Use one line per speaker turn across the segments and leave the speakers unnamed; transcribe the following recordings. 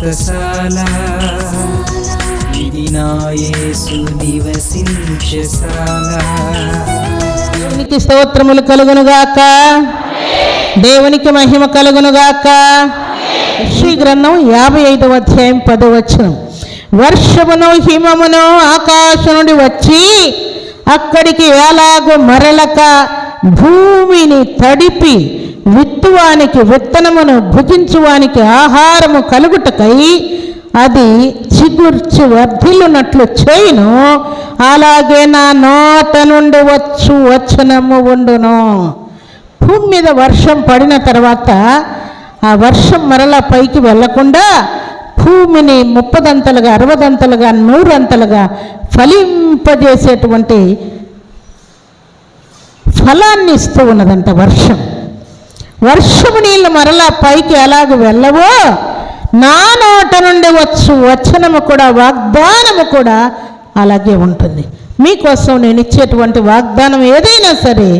వ్రతశాల ఇది నా యేసు నివసించశాల
దేవునికి స్తోత్రములు కలుగునుగాక. దేవునికి మహిమ కలుగునుగాక. శ్రీ గ్రంథం యాభై ఐదవ అధ్యాయం పదవచనం వర్షమును హిమమును ఆకాశం నుండి వచ్చి అక్కడికి ఎలాగో మరలక భూమిని తడిపి విత్తువానికి విత్తనమును భుజించువానికి ఆహారము కలుగుటకై అది చిగుర్చి వర్ధిల్లునట్లు చేయును. అలాగే నా నోట నుండి వచ్చు వచనము ఉండును. భూమి మీద వర్షం పడిన తర్వాత ఆ వర్షం మరలా పైకి వెళ్ళకుండా భూమిని ముప్పదంతలుగా అరవదంతలుగా నూరంతలుగా ఫలింపజేసేటువంటి ఫలాన్ని ఇస్తూ ఉన్నదంట వర్షం. వర్షము నీళ్ళు మరలా పైకి ఎలాగ వెళ్ళవో నా నోట నుండి వచ్చు వచనము కూడా వాగ్దానము కూడా అలాగే ఉంటుంది. మీకోసం నేను ఇచ్చేటువంటి వాగ్దానం ఏదైనా సరే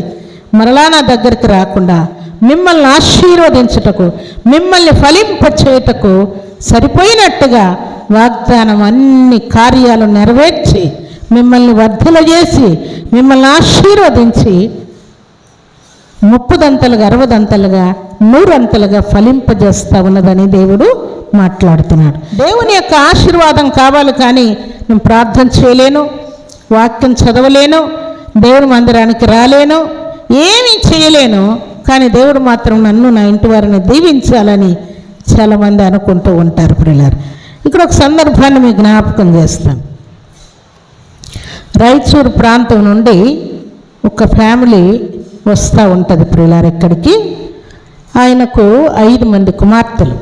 మరలా నా దగ్గరికి రాకుండా మిమ్మల్ని ఆశీర్వదించుటకు మిమ్మల్ని ఫలింపచేయుటకు సరిపోయినట్టుగా వాగ్దానం అన్ని కార్యాలు నెరవేర్చి మిమ్మల్ని వర్ధలజేసి మిమ్మల్ని ఆశీర్వదించి ముప్పుదంతలుగా అరవదంతలుగా నూరంతలుగా ఫలింపజేస్తా ఉన్నదని దేవుడు మాట్లాడుతున్నాడు. దేవుని యొక్క ఆశీర్వాదం కావాలి కానీ నేను ప్రార్థన చేయలేను వాక్యం చదవలేను దేవుని మందిరానికి రాలేను ఏమీ చేయలేను కానీ దేవుడు మాత్రం నన్ను నా ఇంటి వారిని దీవించాలని చాలామంది అనుకుంటూ ఉంటారు పిల్లలు ఇక్కడ ఒక సందర్భాన్ని మీకు జ్ఞాపకం చేస్తాను. రాయచూరు ప్రాంతం నుండి ఒక ఫ్యామిలీ వస్తూ ఉంటుంది ప్రియులారు ఇక్కడికి. ఆయనకు ఐదు మంది కుమార్తెలు.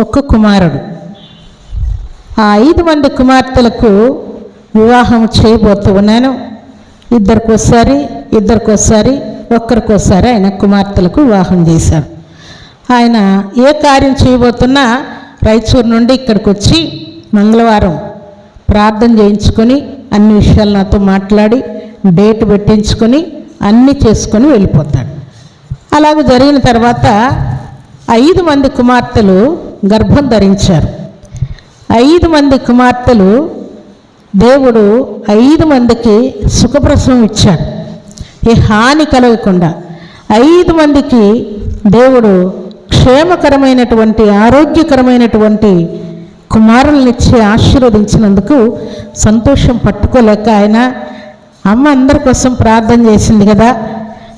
ఒక్క కుమారుడు. ఆ ఐదు మంది కుమార్తెలకు వివాహం చేయబోతూ ఉన్నాను. ఇద్దరికోసారి ఇద్దరికోసారి ఒక్కరికోసారి ఆయన కుమార్తెలకు వివాహం చేశాడు ఆయన ఏ కార్యం చేయబోతున్నా రాయచూరు నుండి ఇక్కడికి వచ్చి మంగళవారం ప్రార్థన చేయించుకొని అన్ని విషయాలు నాతో మాట్లాడి డేట్ పెట్టించుకొని అన్నీ చేసుకొని వెళ్ళిపోతాడు. అలాగ జరిగిన తర్వాత ఐదు మంది కుమార్తెలు గర్భం ధరించారు. ఐదు మంది కుమార్తెలు దేవుడు ఐదు మందికి సుఖప్రసవం ఇచ్చాడు. ఏ హాని కలగకుండా ఐదు మందికి దేవుడు క్షేమకరమైనటువంటి ఆరోగ్యకరమైనటువంటి కుమారులనిచ్చి ఆశీర్వదించినందుకు సంతోషం పట్టుకోలేక ఆయన అమ్మ అందరి కోసం ప్రార్థన చేసింది కదా.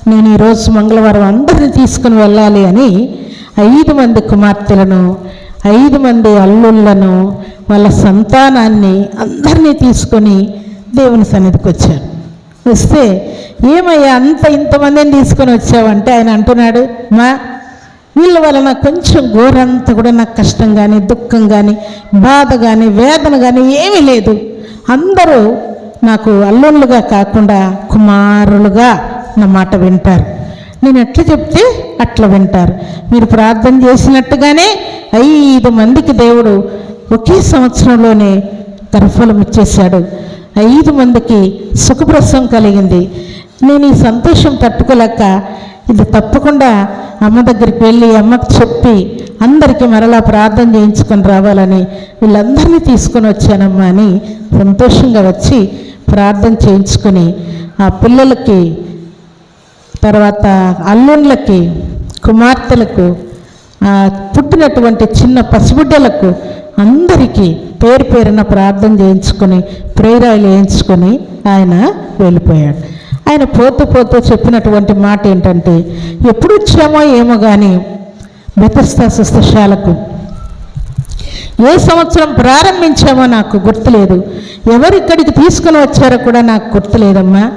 నేను ఈరోజు మంగళవారం అందరిని తీసుకుని వెళ్ళాలి అని ఐదు మంది కుమార్తెలను ఐదు మంది అల్లుళ్ళను వాళ్ళ సంతానాన్ని అందరినీ తీసుకొని దేవుని సన్నిధికి వచ్చాను. వస్తే ఏమయ్యా అంత ఇంతమందిని తీసుకొని వచ్చావంటే ఆయన అంటున్నాడు మా వీళ్ళ వలన కొంచెం ఘోరంతా కూడా నాకు కష్టం కానీ దుఃఖం కానీ బాధ కానీ వేదన కానీ ఏమీ లేదు. అందరూ నాకు అల్లుళ్ళుగా కాకుండా కుమారులుగా నా మాట వింటారు. నేను ఎట్లా చెప్తే అట్లా వింటారు. మీరు ప్రార్థన చేసినట్టుగానే ఐదు మందికి దేవుడు ఒకే సంవత్సరంలోనే గర్భఫలం ఇచ్చేశాడు. ఐదు మందికి సుఖప్రసం కలిగింది. నేను ఈ సంతోషం తట్టుకోలేక ఇది తప్పకుండా అమ్మ దగ్గరికి వెళ్ళి అమ్మకు చెప్పి అందరికీ మరలా ప్రార్థన చేయించుకొని రావాలని వీళ్ళందరినీ తీసుకొని వచ్చానమ్మా అని సంతోషంగా వచ్చి ప్రార్థన చేయించుకొని ఆ పిల్లలకి తర్వాత అల్లుళ్ళకి కుమార్తెలకు పుట్టినటువంటి చిన్న పసిబిడ్డలకు అందరికీ పేరు పేరున ప్రార్థన చేయించుకొని ప్రేరాలు వేయించుకొని ఆయన వెళ్ళిపోయాడు. ఆయన పోతూ పోతూ చెప్పినటువంటి మాట ఏంటంటే ఎప్పుడు వచ్చామో ఏమో కానీ బెతస్తా సుస్థశాలకు ఏ సంవత్సరం ప్రారంభించామో నాకు గుర్తులేదు. ఎవరు ఇక్కడికి తీసుకుని వచ్చారో కూడా నాకు గుర్తులేదమ్మా.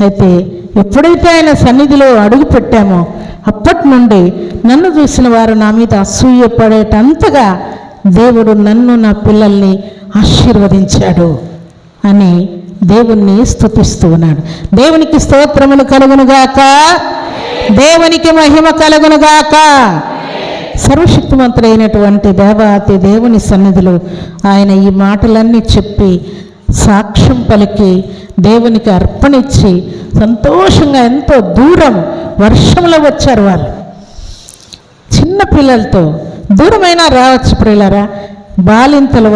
అయితే ఎప్పుడైతే ఆయన సన్నిధిలో అడుగు పెట్టామో అప్పటి నుండి నన్ను చూసిన వారు నా మీద అసూయ పడేటంతగా దేవుడు నన్ను నా పిల్లల్ని ఆశీర్వదించాడు అని దేవుణ్ణి స్థుతిస్తూ ఉన్నాడు. దేవునికి స్తోత్రములు కలుగునుగాక. దేవునికి మహిమ కలుగునుగాక. సర్వశక్తిమంతుడైనటువంటి దేవాతి దేవుని సన్నిధిలో ఆయన ఈ మాటలన్నీ చెప్పి సాక్ష్యం పలికి దేవునికి అర్పణిచ్చి సంతోషంగా ఎంతో దూరం వర్షంలో వచ్చారు వాళ్ళు. చిన్న పిల్లలతో దూరమైనా రావచ్చు ప్రియులరా. బాలింతల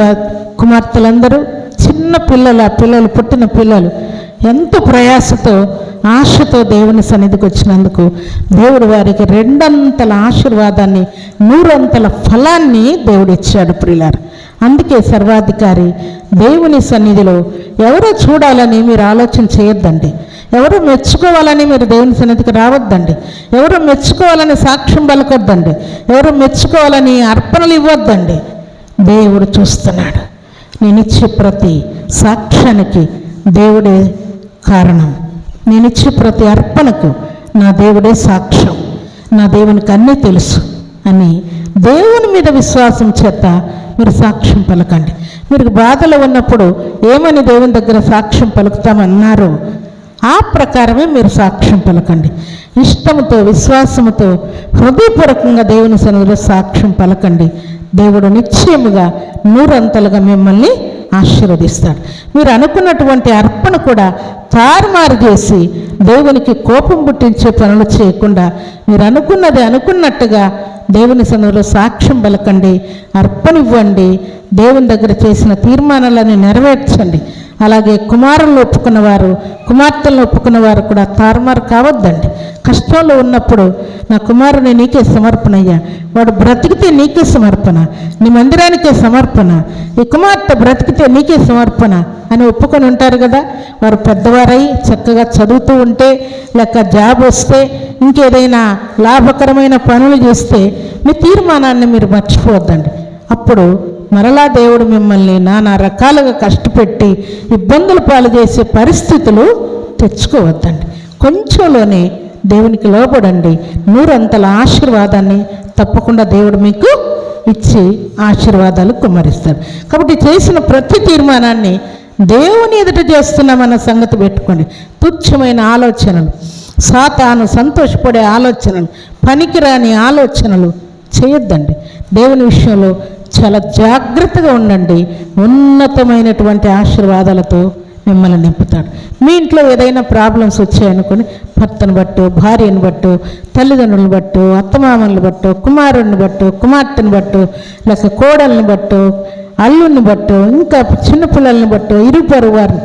కుమార్తెలందరూ చిన్న పిల్లలు ఆ పిల్లలు పుట్టిన పిల్లలు ఎంతో ప్రయాసతో ఆశతో దేవుని సన్నిధికి వచ్చినందుకు దేవుడు వారికి రెండంతల ఆశీర్వాదాన్ని నూరంతల ఫలాన్ని దేవుడు ఇచ్చాడు ప్రియులారు. అందుకే సర్వాధికారి దేవుని సన్నిధిలో ఎవరో చూడాలని మీరు ఆలోచన చేయొద్దండి. ఎవరు మెచ్చుకోవాలని మీరు దేవుని సన్నిధికి రావద్దండి. ఎవరు మెచ్చుకోవాలని సాక్ష్యం పలకొద్దండి. ఎవరు మెచ్చుకోవాలని అర్పణలు ఇవ్వద్దండి. దేవుడు చూస్తున్నాడు. నేను ఇచ్చే ప్రతి సాక్ష్యానికి దేవుడే కారణం. నేను ఇచ్చే ప్రతి అర్పణకు నా దేవుడే సాక్ష్యం. నా దేవునికి అన్నీ తెలుసు అని దేవుని మీద విశ్వాసం చేత మీరు సాక్ష్యం పలకండి. మీరు బాధలో ఉన్నప్పుడు ఏమని దేవుని దగ్గర సాక్ష్యం పలుకుతామన్నారో ఆ ప్రకారమే మీరు సాక్ష్యం పలకండి. ఇష్టముతో విశ్వాసముతో హృదయపూర్వకంగా దేవుని సన్నిధిలో సాక్ష్యం పలకండి. దేవుడు నిశ్చయముగా నూరంతలుగా మిమ్మల్ని ఆశీర్వదిస్తాడు. మీరు అనుకున్నటువంటి అర్పణ కూడా తారుమారు చేసి దేవునికి కోపం పుట్టించే పనులు చేయకుండా మీరు అనుకున్నది అనుకున్నట్టుగా దేవుని సన్నిధిలో సాక్ష్యం పలకండి అర్పణ ఇవ్వండి దేవుని దగ్గర చేసిన తీర్మానాలని నెరవేర్చండి. అలాగే కుమారులను ఒప్పుకున్నవారు కుమార్తెలను ఒప్పుకున్నవారు కూడా తారుమారు కావద్దండి. కష్టంలో ఉన్నప్పుడు నా కుమారుని నీకే సమర్పణ అయ్యా వాడు బ్రతికితే నీకే సమర్పణ. నీ మందిరానికే సమర్పణ. ఈ కుమార్తె బ్రతికితే నీకే సమర్పణ అని ఒప్పుకొని ఉంటారు కదా. వారు పెద్దవారై చక్కగా చదువుతూ ఉంటే లేక జాబ్ వస్తే ఇంకేదైనా లాభకరమైన పనులు చేస్తే మీ తీర్మానాన్ని మీరు మర్చిపోవద్దండి. అప్పుడు మరలా దేవుడు మిమ్మల్ని నానా రకాలుగా కష్టపెట్టి ఇబ్బందులు పాలు చేసే పరిస్థితులు తెచ్చుకోవద్దండి. కొంచెంలోనే దేవునికి లోబడండి. నూరంతల ఆశీర్వాదాన్ని తప్పకుండా దేవుడు మీకు ఇచ్చి ఆశీర్వాదాలు కుమ్మరిస్తాడు. కాబట్టి చేసిన ప్రతి తీర్మానాన్ని దేవుని ఎదుట చేస్తున్నామన్న సంగతి పెట్టుకోండి. తుచ్చమైన ఆలోచనలు సాతాను సంతోషపడే ఆలోచనలు పనికిరాని ఆలోచనలు చేయొద్దండి. దేవుని విషయంలో చాలా జాగ్రత్తగా ఉండండి. ఉన్నతమైనటువంటి ఆశీర్వాదాలతో మిమ్మల్ని నింపుతాడు. మీ ఇంట్లో ఏదైనా ప్రాబ్లమ్స్ వచ్చాయనుకోని భర్తను బట్టు భార్యను బట్టు తల్లిదండ్రులను బట్టు అత్తమామలను బట్టు కుమారుడిని బట్టు కుమార్తెను బట్టు లేక కోడల్ని బట్టు అల్లుని బట్టు ఇంకా చిన్నపిల్లల్ని బట్టో ఇరుపరు వారిని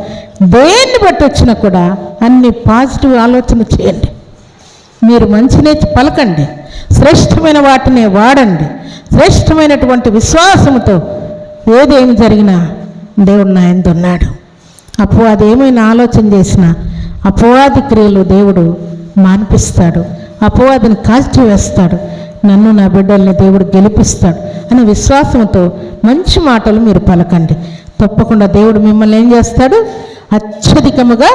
దేన్ని బట్టి వచ్చినా కూడా అన్ని పాజిటివ్ ఆలోచన చేయండి. మీరు మంచినే పలకండి. శ్రేష్టమైన వాటిని వాడండి. శ్రేష్టమైనటువంటి విశ్వాసముతో ఏదేమి జరిగినా దేవుడు నా ఉన్నాడు. అపవాది ఏమైనా ఆలోచన చేసినా అపవాది క్రియలు దేవుడు మాన్పిస్తాడు. అపవాదిని కాల్చివేస్తాడు నన్ను నా బిడ్డల్ని దేవుడు గెలిపిస్తాడు అనే విశ్వాసంతో మంచి మాటలు మీరు పలకండి. తప్పకుండా దేవుడు మిమ్మల్ని ఏం చేస్తాడు? అత్యధికముగా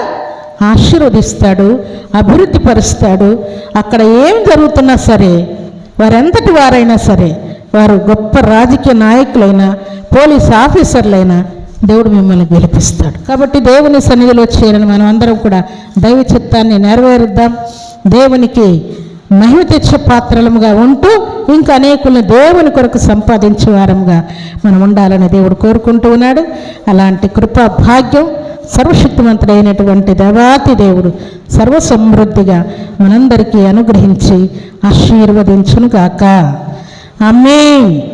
ఆశీర్వదిస్తాడు అభివృద్ధి పరుస్తాడు. అక్కడ ఏం జరుగుతున్నా సరే వారెంతటి వారైనా సరే వారు గొప్ప రాజకీయ నాయకులైనా పోలీస్ ఆఫీసర్లైనా దేవుడు మిమ్మల్ని గెలిపిస్తాడు. కాబట్టి దేవుని సన్నిధిలో చేరని మనం అందరం కూడా దైవ చిత్తాన్ని నెరవేరుద్దాం. దేవునికి మహిమ తెచ్చే పాత్రలముగా ఉంటూ ఇంకా అనేకులను దేవుని కొరకు సంపాదించే వారంగా మనం ఉండాలని దేవుడు కోరుకుంటూ ఉన్నాడు. అలాంటి కృపా భాగ్యం సర్వశక్తివంతుడైనటువంటి దేవాతి దేవుడు సర్వసమృద్ధిగా మనందరికీ అనుగ్రహించి ఆశీర్వదించునుగాక. గాక